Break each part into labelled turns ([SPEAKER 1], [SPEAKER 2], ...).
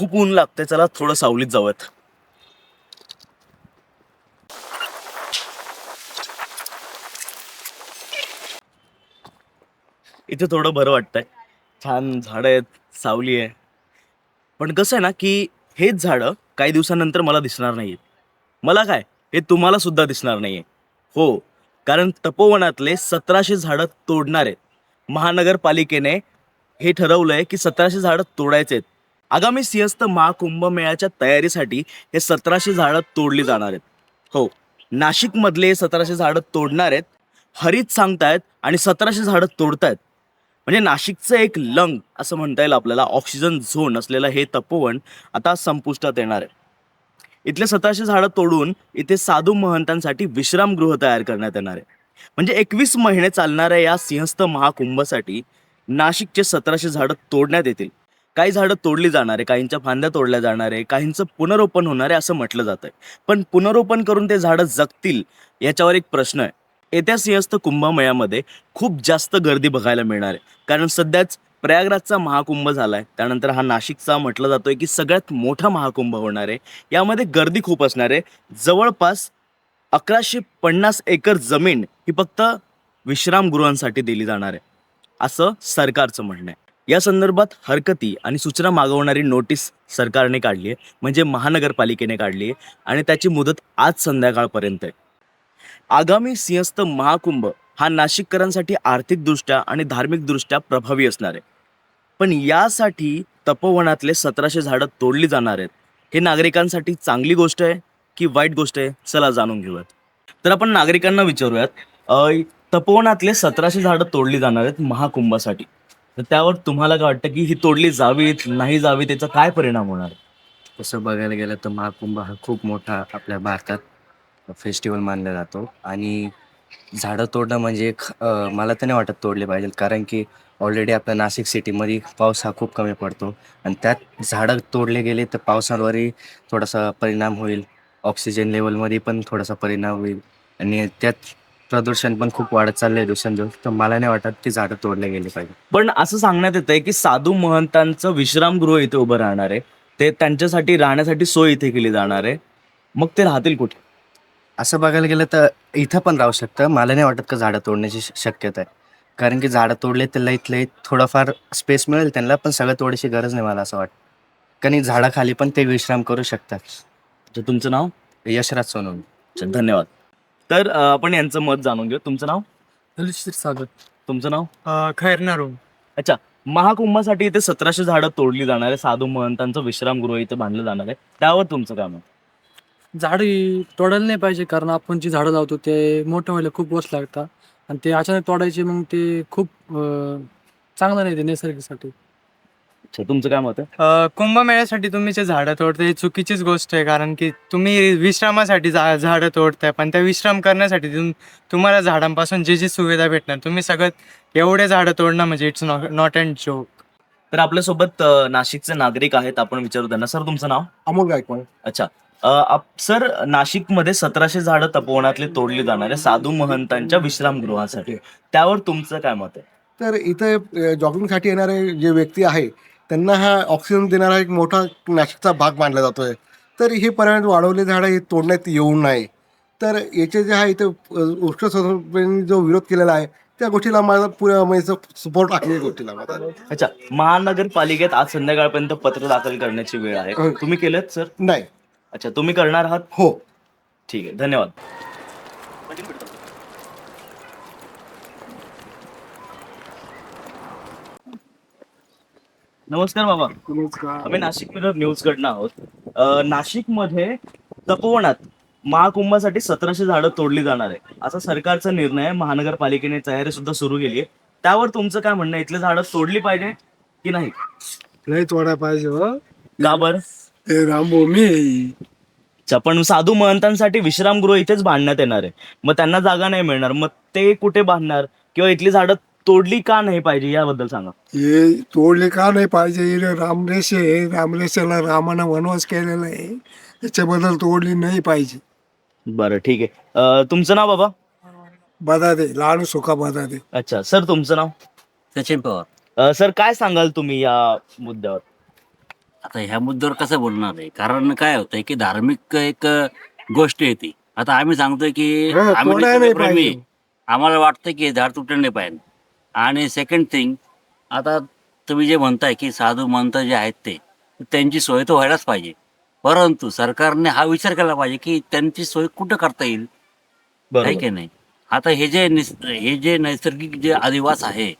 [SPEAKER 1] खूप ऊन लागतंय चला थोडं सावलीत जाऊयात. इथे थोडं बरं वाटतंय. छान झाडं आहेत सावली आहे. पण कसं आहे ना की हेच झाडं काही दिवसानंतर मला दिसणार नाहीत मला काय? हे तुम्हाला सुद्धा दिसणार नाहीये. हो कारण तपोवनातले सतराशे झाडं तोडणार आहेत महानगरपालिकेने हे ठरवलंय की सतराशे झाडं तोडायचे आहेत. आगामी सिंहस्थ महाकुंभ मेळ्याच्या तयारीसाठी हे सतराशे झाडं तोडली जाणार आहेत. हो नाशिकमधले सतराशे झाडं तोडणार आहेत. हरित सांगतायत आणि सतराशे झाडं तोडतायत. म्हणजे नाशिकचं एक लंग असं म्हणता येईल आपल्याला ऑक्सिजन झोन असलेलं हे तपोवन आता संपुष्टात येणार आहे. इथले सतराशे झाडं तोडून इथे साधू महंतांसाठी विश्रामगृह तयार करण्यात येणार आहे. म्हणजे एकवीस महिने चालणाऱ्या या सिंहस्थ महाकुंभासाठी नाशिकचे सतराशे झाडं तोडण्यात येतील. काही झाडं तोडली जाणार आहे काहींच्या फांद्या तोडल्या जाणार आहे काहींचं पुनरोपण होणार आहे असं म्हटलं जात आहे. पण पुनरोपण करून ते झाडं जगतील याच्यावर एक प्रश्न आहे. येत्या सिंहस्थ कुंभमेळ्यामध्ये खूप जास्त गर्दी बघायला मिळणार आहे. कारण सध्याच प्रयागराजचा महाकुंभ झालाय. त्यानंतर हा नाशिकचा म्हटलं जातोय की सगळ्यात मोठा महाकुंभ होणार आहे. यामध्ये गर्दी खूप असणार आहे. जवळपास अकराशे पन्नास एकर जमीन ही फक्त विश्रामगृहांसाठी दिली जाणार आहे. असं सरकारचं म्हणणं आहे. या संदर्भात हरकती आणि सूचना मागवणारी नोटीस सरकारने काढली आहे म्हणजे महानगरपालिकेने काढली आहे आणि त्याची मुदत आज संध्याकाळपर्यंत आहे. आगामी सिंहस्थ महाकुंभ हा नाशिककरांसाठी आर्थिकदृष्ट्या आणि धार्मिकदृष्ट्या प्रभावी असणार आहे. पण यासाठी तपोवनातले सतराशे झाडं तोडली जाणार आहेत. हे नागरिकांसाठी चांगली गोष्ट आहे की वाईट गोष्ट आहे चला जाणून घेऊयात. तर आपण नागरिकांना विचारूयात तपोवनातले सतराशे झाडं तोडली जाणार आहेत महाकुंभासाठी. तर त्यावर तुम्हाला काय वाटतं की ही तोडली जावीत नाही जावी त्याचा काय परिणाम होणार?
[SPEAKER 2] तसं बघायला गेलं तर महाकुंभ हा खूप मोठा आपल्या भारतात फेस्टिवल मानला जातो. आणि झाडं तोडणं म्हणजे एक मला तर नाही वाटत तोडले पाहिजे कारण की ऑलरेडी आपल्या नाशिक सिटीमध्ये पाऊस हा खूप कमी पडतो. आणि त्यात झाडं तोडले गेले तर पावसावरही थोडासा परिणाम होईल. ऑक्सिजन लेवलमध्ये पण थोडासा परिणाम होईल. आणि त्यात प्रदूषण पण खूप वाढत चाललं आहे दिवसेंदिवस तर मला नाही वाटत की झाडं तोडले गेले पाहिजे.
[SPEAKER 1] पण असं सांगण्यात येत आहे की साधू महंतांचं विश्रामगृह इथे उभं राहणार आहे. ते त्यांच्यासाठी राहण्यासाठी सोय इथे केली जाणार आहे. मग ते राहतील कुठे?
[SPEAKER 2] असं बघायला गेलं तर इथं पण राहू शकतं. मला नाही वाटत का झाडं तोडण्याची श- शक्यता आहे. कारण की झाडं तोडले तर लईत लईत थोडाफार स्पेस मिळेल त्यांना पण सगळं तोडायची गरज नाही मला असं वाटतं. कारण झाडाखाली पण ते विश्राम करू शकतात.
[SPEAKER 1] तर तुमचं नाव?
[SPEAKER 2] यशराज सोनवणे.
[SPEAKER 1] धन्यवाद. तर अ, आपण यांचं मत जाणून घेऊ. तुमचं नाव?
[SPEAKER 3] दलित सागर.
[SPEAKER 1] तुमचं नाव?
[SPEAKER 3] खैरनारो
[SPEAKER 1] अच्छा. महाकुंभासाठी इथे सतराशे झाडं तोडली जाणार आहे साधू महंतांचं विश्रामगृह इथे बांधलं जाणार आहे. त्यावर तुमचं काय मत?
[SPEAKER 3] झाड ही तोडायला नाही पाहिजे कारण आपण जी झाडं लावतो ते मोठं व्हायला खूप वर्ष लागतात. आणि ते अचानक तोडायचे मग ते खूप अं, चांगलं नाही ते नैसर्गिकसाठी.
[SPEAKER 1] अच्छा तुमचं काय मत आहे?
[SPEAKER 4] अ, कुंभमेळ्यासाठी तुम्ही जे झाडं तोडते ही चुकीचीच गोष्ट आहे कारण की तुम्ही विश्रामासाठी झाडं तोडताय पण त्या विश्राम करण्यासाठी तुम तुम्हाला झाडांपासून जे जी सुविधा भेटणार तुम्ही सगळं एवढे झाडं तोडणं म्हणजे इट्स नॉट अँड जोक
[SPEAKER 1] तर आपल्यासोबत अ, नाशिकचे नागरिक आहेत आपण विचारू त्यांना. सर तुमचं नाव?
[SPEAKER 5] अमोल गायकवाड.
[SPEAKER 1] अच्छा. अ, आप- सर नाशिकमध्ये सतराशे झाडं तपोवनातले तोडली जाणार आहे साधू महंतांच्या विश्रामगृहासाठी. त्यावर तुमचं काय मत आहे?
[SPEAKER 5] तर इथे जॉगिंगसाठी येणारे जे व्यक्ती आहे त्यांना हा ऑक्सिजन देणारा एक मोठा नाशिकचा भाग मानला जातोय. तर हे पर्यावरण वाढवले झाडं हे तोडण्यात येऊ नये. तर याचे जे आहे इथे उष्ण संस्थेने जो विरोध केलेला आहे त्या गोष्टीला माझा पुऱ्या म्हणजे सपोर्ट आहे. या गोष्टीला माझा.
[SPEAKER 1] अच्छा महानगरपालिकेत आज संध्याकाळपर्यंत पत्र दाखल करण्याची वेळ आहे.
[SPEAKER 5] हो.
[SPEAKER 1] तुम्ही केलेत सर?
[SPEAKER 5] नाही.
[SPEAKER 1] अच्छा तुम्ही करणार आहात?
[SPEAKER 5] हो.
[SPEAKER 1] ठीक आहे धन्यवाद. नमस्कार बाबा. आम्ही नाशिक मिरर न्यूज कडनं आहोत. अं, नाशिकमध्ये तपोवनात महाकुंभासाठी सतराशे झाडं तोडली जाणार आहे. असा सरकारचा निर्णय आहे. महानगरपालिकेने तयारी सुद्धा सुरू केली आहे. त्यावर तुमचं काय म्हणणं आहे? इथले झाडं तोडली पाहिजे की नाही?
[SPEAKER 6] नाही तोडाय पाहिजे हो.
[SPEAKER 1] का बरं?
[SPEAKER 6] ते रामभूमी. आहे.
[SPEAKER 1] अच्छा पण साधू महंतांसाठी विश्रामगृह इथेच बांधण्यात येणार आहे. मग त्यांना जागा नाही मिळणार. मग ते कुठे बांधणार? किंवा इथली झाडं तोडली का नाही पाहिजे याबद्दल सांगा.
[SPEAKER 6] हे तोडले का नाही पाहिजे? हे रामरेष आहे. रामरेषेला रामानं वनवास केलेला आहे. त्याच्याबद्दल तोडली नाही पाहिजे.
[SPEAKER 1] बरं ठीक आहे. अं, तुमचं नाव बाबा?
[SPEAKER 6] बदा दे लहान सुका बदा दे
[SPEAKER 1] अच्छा सर तुमचं नाव?
[SPEAKER 2] सचिन पवार.
[SPEAKER 1] अं, सर काय सांगाल तुम्ही या मुद्द्यावर?
[SPEAKER 7] आता ह्या मुद्द्यावर कसं बोलणार आहे? कारण काय होतंय की धार्मिक एक गोष्ट येते आता आम्ही सांगतोय की
[SPEAKER 6] हा,
[SPEAKER 7] आम्ही
[SPEAKER 6] नाही
[SPEAKER 7] निसर्गप्रेमी आहे.
[SPEAKER 6] पाहिजे.
[SPEAKER 7] आम्हाला वाटतं की झाड तुटलं नाही पाहिजे. आणि सेकंड थिंग आता तुम्ही जे म्हणताय की साधू मंत जे आहेत ते त्यांची सोय तर व्हायलाच पाहिजे. परंतु सरकारने हा विचार केला पाहिजे की त्यांची सोय कुठं करता येईल? आहे की नाही? आता हे जे हे जे नैसर्गिक जे आदिवास आहे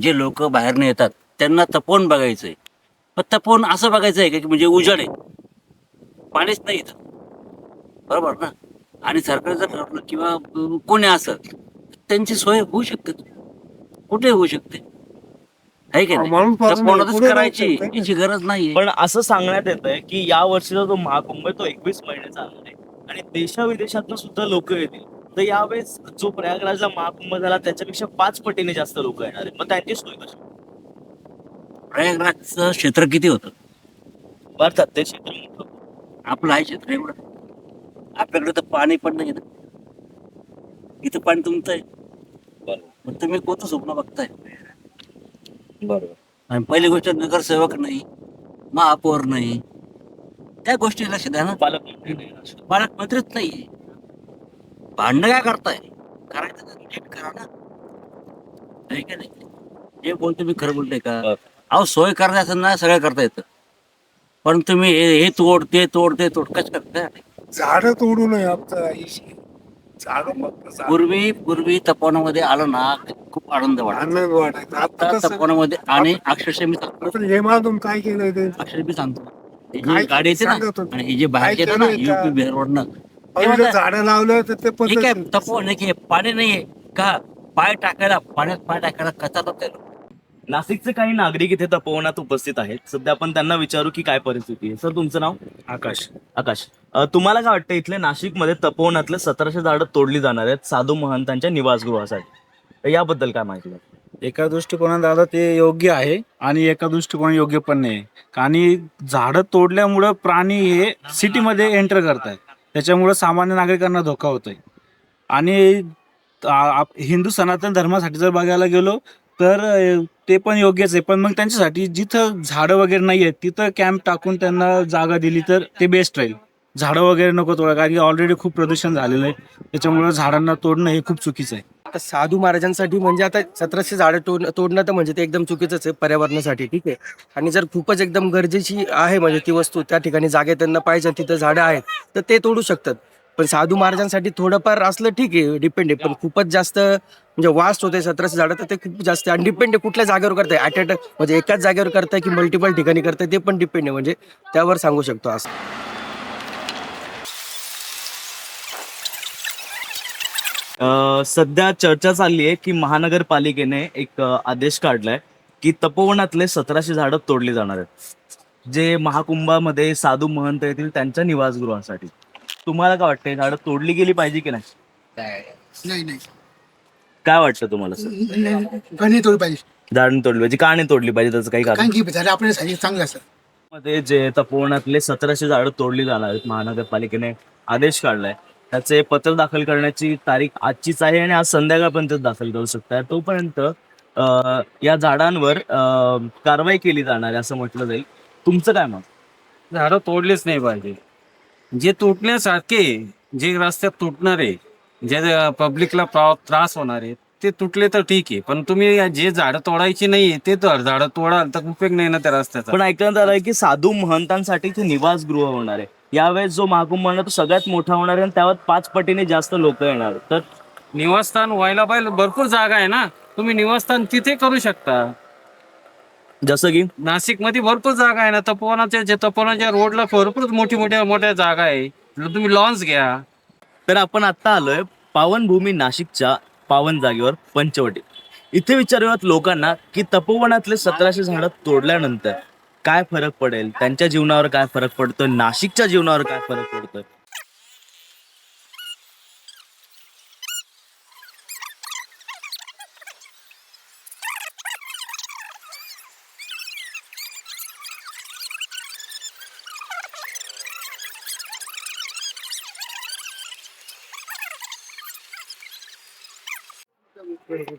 [SPEAKER 7] जे लोक बाहेरने येतात त्यांना तपोवन बघायचंय. पण तपोवन असं बघायचं आहे का की म्हणजे उजळ आहे. पाणीच नाही इथं. बरोबर ना? आणि सरकार जर ठरवलं किंवा कोणी असं त्यांची सोय होऊ शकते. कुठे होऊ शकते? आहे की नाही?
[SPEAKER 6] पुढे
[SPEAKER 7] करायची
[SPEAKER 6] जाऊ शकते.
[SPEAKER 7] याची गरज नाही
[SPEAKER 1] पण असं सांगण्यात येत आहे की या वर्षीचा जो महाकुंभ आहे तो एकवीस महिने चालणार आहे. आणि देशाविदेशातून सुद्धा लोक येतील. तर यावेळेस जो प्रयागराजला महाकुंभ झाला त्याच्यापेक्षा पाच पटीने जास्त लोक येणार आहेत. मग त्यांची सोय कशी?
[SPEAKER 7] प्रयागराजचं क्षेत्र किती होतं?
[SPEAKER 1] भारतात ते क्षेत्र मोठं.
[SPEAKER 7] आपलं आहे क्षेत्र एवढं. आपल्याकडे तर पाणी पण नाही ना. इथं पाणी तुमचं आहे. पण तुम्ही कोणतं स्वप्न बघताय?
[SPEAKER 1] बरोबर.
[SPEAKER 7] आणि पहिली गोष्ट नगरसेवक नाही महापौर नाही त्या गोष्टी लक्ष द्या ना.
[SPEAKER 1] पालकमंत्री नाही
[SPEAKER 7] पालकमंत्रीच नाही. भांडणं काय करताय? करायचं तर नीट करा ना. आहे का नाही? जे बोलतो मी खरं बोलतोय का. अहो सोय ना सगळं करता येतं. पण तुम्ही हे हे तोड ते तोड ते तोड कसं करताय?
[SPEAKER 6] झाडं तोडू नये आमचं.
[SPEAKER 7] पूर्वी पूर्वी तपोवनामध्ये आलं ना खूप आनंद
[SPEAKER 6] आनंद वाटायचा. आता
[SPEAKER 7] आता
[SPEAKER 6] कसं
[SPEAKER 7] तपोवनामध्ये आणि अक्षरशः मी सांगतो
[SPEAKER 6] आता हे काय केलंय ते
[SPEAKER 7] अक्षरशः मी सांगतो. हे
[SPEAKER 6] काय
[SPEAKER 7] जी गाडी येते ना
[SPEAKER 6] होते?
[SPEAKER 7] आणि हे जे बाहेर येते ना
[SPEAKER 6] काय केलंय का?
[SPEAKER 7] युपी बिहारवरनं
[SPEAKER 6] झाडं लावलं तर ते
[SPEAKER 7] हे काय
[SPEAKER 6] पद्धत
[SPEAKER 7] आहे की पाणी नाहीये. का? पाय टाकायला पाण्यात पाय टाकायला कचारतात ते लोक.
[SPEAKER 1] नाशिकचे काही नागरिक इथे तपोवनात उपस्थित आहेत. सध्या आपण त्यांना विचारू की काय परिस्थिती आहे. सर तुमचं नाव?
[SPEAKER 8] आकाश.
[SPEAKER 1] आकाश. अ, तुम्हाला काय वाटतं इथले नाशिकमध्ये तपोवनातले सतराशे झाडं तोडली जाणार आहेत साधू महंतांच्या निवासगृहासाठी? तर याबद्दल काय माहिती आहे?
[SPEAKER 8] एका दृष्टिकोनात दादा ते योग्य आहे आणि एका दृष्टिकोन योग्य पण नाही. आणि झाडं तोडल्यामुळं प्राणी हे सिटीमध्ये एंटर करत आहेत त्याच्यामुळं सामान्य नागरिकांना धोका होतोय. आणि आ- आप- हिंदू सनातन धर्मासाठी जर बघायला गेलो तर ते पण योग्यच आहे. पण मग त्यांच्यासाठी जिथं झाडं वगैरे नाही आहेत तिथं कॅम्प टाकून त्यांना जागा दिली तर ते बेस्ट राहील. झाडं वगैरे नको तोडा कारण की ऑलरेडी खूप प्रदूषण झालेलं आहे. त्याच्यामुळे झाडांना तोडणं हे खूप चुकीचं आहे.
[SPEAKER 2] आता साधू महाराजांसाठी म्हणजे आता सतराशे झाडं तोड तोडणं तर म्हणजे ते एकदम चुकीचंच आहे पर्यावरणासाठी ठीक आहे. आणि जर खूपच एकदम गरजेची आहे म्हणजे ती वस्तू त्या ठिकाणी जागे त्यांना पाहिजे तिथं झाडं आहेत तर ते तोडू शकतात. पण साधू महाराजांसाठी थोडंफार असलं ठीक आहे डिपेंड आहे. पण खूपच जास्त म्हणजे वास्ट होते सतराशे झाडं तर ते खूप जास्त आणि डिपेंड आहे कुठल्या जागेवर करताय. ॲट अ म्हणजे एकाच जागेवर करताय की मल्टिपल ठिकाणी करताय ते पण डिपेंड आहे. म्हणजे त्यावर सांगू शकतो असं.
[SPEAKER 1] अ, सध्या चर्चा चालली आहे की महानगरपालिकेने एक अ, आदेश काढलाय की तपोवनातले सतराशे झाडं तोडली जाणार आहेत. जे महाकुंभामध्ये साधू महंत येतील त्यांच्या निवासगृहासाठी. तुम्हाला काय वाटतं हे झाडं तोडली गेली पाहिजे की नाही?
[SPEAKER 9] नाही नाही.
[SPEAKER 1] काय वाटतं तुम्हाला सर?
[SPEAKER 9] गणी तोड पाहिजे.
[SPEAKER 1] झाडं तोडली पाहिजे का नाही तोडली पाहिजे त्याचं काही कारण?
[SPEAKER 9] की चांगलं असतं
[SPEAKER 1] मध्ये जे तपोवनातले सतराशे झाडं तोडली जाणार आहेत महानगरपालिकेने आदेश काढलाय. त्याचे पत्र दाखल करण्याची तारीख आजचीच आहे आणि आज संध्याकाळपर्यंत दाखल करू शकताय. तोपर्यंत अं, या झाडांवर अं, कारवाई केली जाणार आहे असं म्हटलं जाईल. तुमचं काय मत?
[SPEAKER 10] झाडं तोडलेच नाही पाहिजे. जे तुटण्यासारखे जे रस्त्यात तुटणार आहे जे पब्लिकला त्रास होणार आहे ते तुटले तर ठीक आहे. पण तुम्ही जे झाडं तोडायची नाही ते तर झाडं तोडाल तर उपयोग नाही ना त्या रस्त्याचा.
[SPEAKER 1] पण ऐकण्यात आलंय की साधू महंतांसाठी ते निवासगृह होणार आहे. यावेळेस जो महाकुंभ तो सगळ्यात मोठा होणार आहे आणि त्यावर पाच पटीने जास्त लोक येणार. तर
[SPEAKER 10] निवासस्थान व्हायला पाहिजे भरपूर जागा आहे ना. तुम्ही निवासस्थान तिथे करू शकता.
[SPEAKER 1] जसं की?
[SPEAKER 10] नाशिकमध्ये भरपूर जागा आहे ना. तपोवनाच्या जे तपोवनाच्या रोडला भरपूर मोठी मोठ्या मोठ्या जागा आहे. तुम्ही लॉन्स घ्या.
[SPEAKER 1] तर आपण आता आलोय पावनभूमी नाशिकच्या पावन जागेवर पंचवटी. इथे विचारूयात लोकांना की तपोवनातले सतराशे झाडं तोडल्यानंतर काय फरक पडेल? त्यांच्या जीवनावर काय फरक पडतो नाशिकच्या जीवनावर काय फरक पडतोय?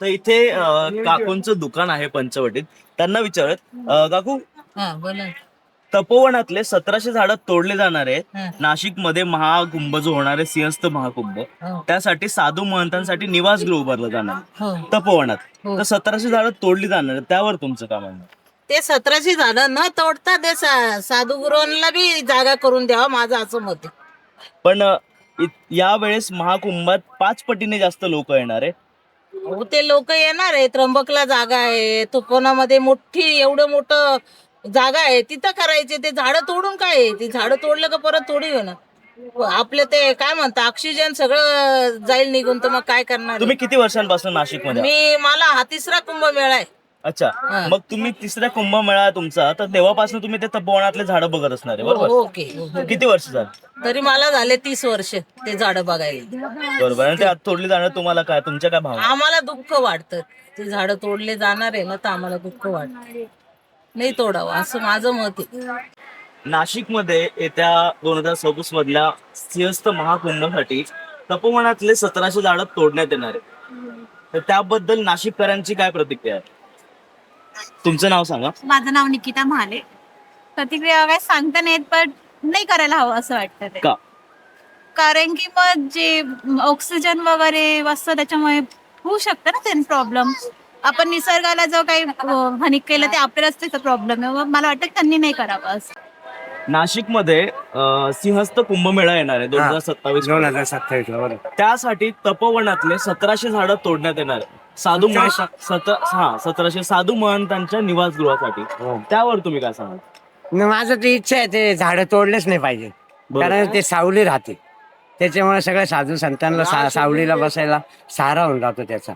[SPEAKER 1] तर इथे अं, काकूंचं दुकान आहे पंचवटीत. त्यांना विचारत अं, काकू
[SPEAKER 11] हा बोला.
[SPEAKER 1] तपोवनातले सतराशे झाडं तोडले जाणार आहेत. नाशिकमध्ये महाकुंभ जो होणार आहे सिंहस्थ महाकुंभ. त्यासाठी साधू महंतांसाठी निवासगृह उभारलं जाणार तपोवनात. तर सतराशे झाडं तोडली जाणार आहेत. त्यावर तुमचं काय म्हणणं आहे?
[SPEAKER 11] ते सतराशे झाडं न तोडता ते सा- साधुगुरूंना बी जागा करून द्यावा माझं असं मत आहे.
[SPEAKER 1] पण अ, यावेळेस महाकुंभात पाच पटीने जास्त लोक येणार आहे
[SPEAKER 11] अहो, ते लोक येणार आहे त्र्यंबकला जागा आहे तुकोनामध्ये मोठी एवढं मोठं जागा आहे तिथं करायचे ते झाडं तोडून काय आहे? ते झाडं तोडलं का परत तोडी होणार आपलं ते काय म्हणतात ऑक्सिजन सगळं जाईल निघून तर मग काय करणार?
[SPEAKER 1] तुम्ही किती वर्षांपासून नाशिकमध्ये
[SPEAKER 11] मी मला हा तिसरा कुंभमेळा आहे
[SPEAKER 1] अच्छा. मग तुम्ही तिसऱ्या कुंभमेळा तुमचा तर तेव्हापासून तुम्ही ते तपोवनातले झाडं बघत असणार आहे बरोबर?
[SPEAKER 11] ओके.
[SPEAKER 1] किती वर्ष झाली?
[SPEAKER 11] तरी मला झाले तीस वर्ष ते झाडं बघायला.
[SPEAKER 1] बरोबर. आणि ते आता तोडली जाणार तुम्हाला काय? तुमच्या काय भावना?
[SPEAKER 11] आम्हाला दुःख वाटतं. ते झाडं तोडले जाणार आहे ना तर आम्हाला दुःख वाटतं. नाही तोडावं असं माझं मत आहे.
[SPEAKER 1] नाशिकमध्ये येत्या दोन हजार सव्वीस मधल्या सिंहस्थ महाकुंभासाठी तपोवनातले सतराशे झाडं तोडण्यात येणार आहे. तर त्याबद्दल नाशिककरांची काय प्रतिक्रिया आहे? तुमचं नाव सांगा.
[SPEAKER 12] माझं नाव निकिता महाले. प्रतिक्रिया काय सांगता नाहीत पण नाही करायला हवं असं वाटतं ते.
[SPEAKER 1] का?
[SPEAKER 12] कारण की मग जे ऑक्सिजन वगैरे असतं त्याच्यामुळे होऊ शकतं ना त्यांनी प्रॉब्लेम आपण निसर्गाला जो काही अं, हानी केलं ते आपल्यालाच त्याचा प्रॉब्लेम आहे. मग मला वाटतं की त्यांनी नाही करावं असं.
[SPEAKER 1] नाशिकमध्ये अं, सिंहस्थ कुंभमेळा येणार आहे दोन हजार सत्तावीस
[SPEAKER 2] दोन हजार सत्तावीस बरोबर.
[SPEAKER 1] त्यासाठी तपोवनातले सतराशे झाडं तोडण्यात येणार आहे. साधू महंत सत हा सतराशे साधू महंतांच्या निवासगृहासाठी. त्यावर तुम्ही काय सांगाल?
[SPEAKER 13] माझं तर इच्छा आहे ते झाडं तोडलेच नाही पाहिजे. कारण ते सावली राहते. त्याच्यामुळे सगळ्या साधू संतांना सा- सावलीला बसायला सहारा होऊन जातो त्याचा.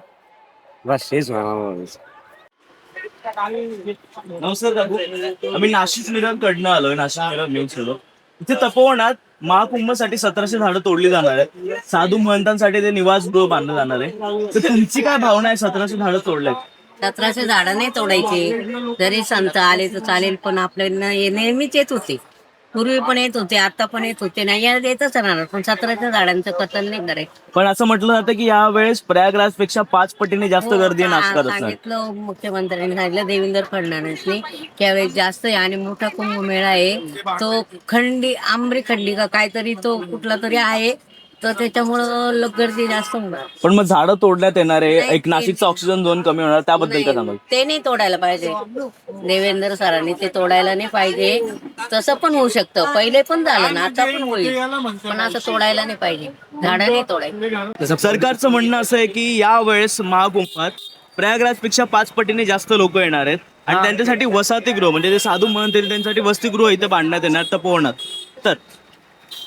[SPEAKER 13] बस हेच म्हणायचं.
[SPEAKER 1] नमस्कार आम्ही नाशिक मिरर कडनं आलोय नाशिक मिरर न्यूज इथे तपोवनात महाकुंभसाठी सतराशे झाडं तोडली जाणार आहेत. साधू महंतांसाठी ते निवासगृह बांधलं जाणार आहे. तर तुमची काय भावना आहे सतराशे झाडं तोडल्यात?
[SPEAKER 11] सतराशे झाडं नाही तोडायचे. जरी संत आले तर चालेल पण आपल्याला नेहमीच येत होते. पूर्वी पण येत होते आता पण येत होते. नाही या येतच राहणार. पण सतराच्या झाडांचं कतल नाही करायचं.
[SPEAKER 1] पण असं म्हटलं जातं की यावेळेस प्रयागराजपेक्षा पाच पटीने जास्त गर्दी आहे नाशकात असणार
[SPEAKER 11] सांगितलं मुख्यमंत्र्यांनी सांगितलं देवेंद्र फडणवीसनी त्यावेळेस जास्त आहे आणि मोठा कुंभमेळा आहे. तो खंडी आंबरी खंडी का काहीतरी तो कुठला तरी आहे. तर त्याच्यामुळं गर्दी जास्त होणार.
[SPEAKER 1] पण मग झाडं तोडण्यात येणार आहे एक नाशिकचा ऑक्सिजन झोन कमी होणार त्याबद्दल काय सांगाल?
[SPEAKER 11] ते नाही तोडायला पाहिजे. देवेंद्र सरांनी ते तोडायला नाही पाहिजे. तसं पण होऊ शकतं. पहिले पण झालं ना आता पण होईल. पण असं तोडायला नाही पाहिजे. झाडं नाही तोडायची.
[SPEAKER 1] सरकारचं म्हणणं असं आहे की यावेळेस महाकुंभात प्रयागराजपेक्षा पाच पटीने जास्त लोक येणार आहेत. आणि त्यांच्यासाठी वसाहतीगृह म्हणजे जे साधू म्हणत त्यांच्यासाठी वसतिगृह इथे बांधण्यात येणार तपोवनात. तर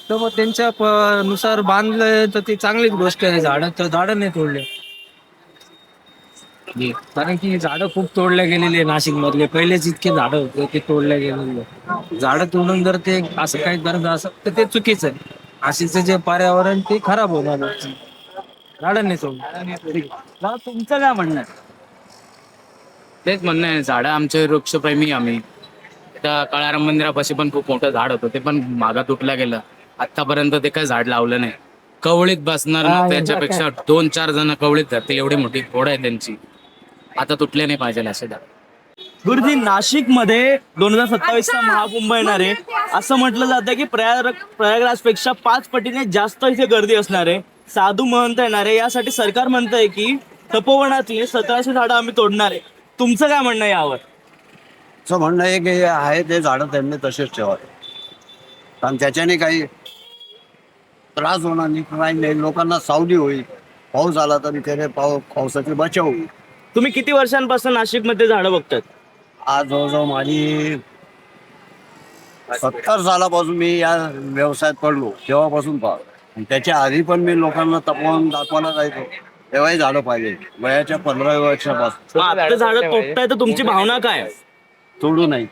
[SPEAKER 3] तर मग त्यांच्या प- नुसार बांधलं तर ती चांगलीच गोष्ट आहे. झाडं तर झाडं नाही तोडले. कारण की झाडं खूप तोडल्या गेलेली आहे नाशिक मधले पहिलेच इतके झाडं होते ते तोडल्या गेलेले. झाडं तोडून जर ते असं काही करत असं तर ते चुकीचं आहे. नाशिकचं जे पर्यावरण ते खराब होणार झाडं नाही तोडले.
[SPEAKER 1] दादा, तुमचं काय म्हणणं आहे?
[SPEAKER 3] तेच म्हणणं आहे झाडं आमचे वृक्षप्रेमी आम्ही. त्या काळाराम मंदिरापाशी पण खूप मोठं झाड होतं ते पण मागा तुटलं गेलं. आतापर्यंत ते काय झाड लावलं नाही. कवळीत बसणार ना त्याच्यापेक्षा दोन चार जण कवळीत धरतील एवढी मोठी फोड आहे त्यांची. आता तुटले नाही पाहिजे असे झाड
[SPEAKER 1] गुरुजी नाशिकमध्ये दोन हजार सत्तावीस चा महाकुंभ येणार आहे. असं. म्हटलं जातं की प्रयाग प्रयागराजपेक्षा पाच पटीने जास्त इथे गर्दी असणार आहे. साधू महंत येणार आहे. यासाठी सरकार म्हणतंय की तपोवनातली सतराशे झाडं आम्ही तोडणार आहे. तुमचं काय म्हणणं आहे यावर?
[SPEAKER 13] असं म्हणणं आहे की आहे ते झाडं त्यांनी तसेच ठेवावे. कारण त्याच्याने काही त्रास होणार नाही काही नाही. लोकांना सावली होईल. पाऊस आला तरी त्याने पाऊ पावसाची बचाव होईल.
[SPEAKER 1] तुम्ही किती वर्षांपासून नाशिकमध्ये झाडं बघतात
[SPEAKER 13] आज जवळजवळ माझी सत्तर सालापासून मी या व्यवसायात पडलो तेव्हापासून आणि त्याच्या आधी पण मी लोकांना तपवून दाखवायला जायचो. तेव्हाही झालं पाहिजे वयाच्या पंधरा वर्षापासून.
[SPEAKER 1] आता झाडं तोडताय तर तुमची भावना काय?
[SPEAKER 13] तोडू नाही.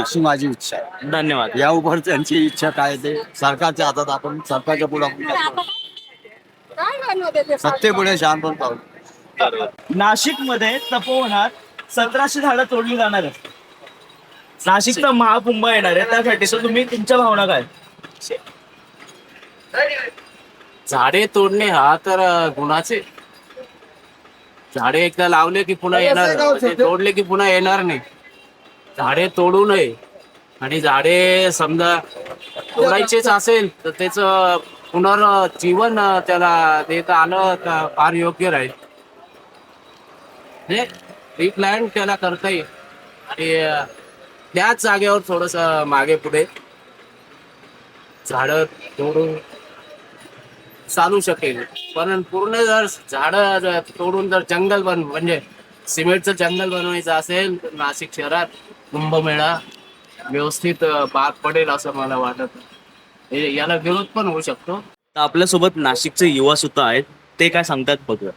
[SPEAKER 13] अशी माझी इच्छा आहे.
[SPEAKER 1] धन्यवाद.
[SPEAKER 13] या उपर त्यांची इच्छा काय ते सरकारच्या हातात आपण सरकारच्या पुढे सत्तेपुढे शांत पाहू.
[SPEAKER 1] नाशिकमध्ये तपोवनात सतराशे झाडं तोडली जाणार आहेत. नाशिकचा महाकुंभ येणार आहे. त्यासाठी तर तुम्ही तुमच्या भावना काय?
[SPEAKER 10] झाडे तोडणे हा तर गुन्हाचे. झाडे एकदा लावले की पुन्हा येणार. ते तोडले की पुन्हा येणार नाही. झाडे तोडू नये. आणि झाडे समजा तोडायचेच असेल तर त्याच पुनर्जीवन त्याला देता आलं तर फार योग्य राहील. म्हणजे रिप्लॅन त्याला करता येईल. आणि त्याच जागेवर थोडस मागे पुढे झाड तोडून चालू शकेल. पण पूर्ण जर झाड तोडून जर जंगल बन म्हणजे सिमेंटचं जंगल बनवायचं असेल तर नाशिक शहरात कुंभमेळा व्यवस्थित पार पडेल असं मला वाटत. हे- याला विरोध पण होऊ शकतो.
[SPEAKER 1] तर आपल्यासोबत नाशिकचे युवा सुद्धा आहेत. ते काय सांगतात बघूया.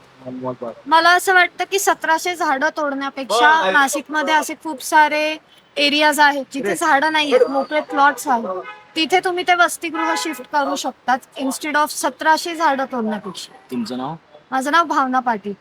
[SPEAKER 6] मला असं वाटतं की सतराशे झाडं तोडण्यापेक्षा नाशिकमध्ये असे खूप सारे एरियाज आहेत जिथे झाडं नाही आहेत मोकळे प्लॉट्स आहेत. तिथे तुम्ही ते वसतिगृह शिफ्ट करू शकतात इन्स्टेड ऑफ सतराशे झाडं तोडण्यापेक्षा.
[SPEAKER 1] तुमचं नाव?
[SPEAKER 6] माझं नाव भावना पाटील.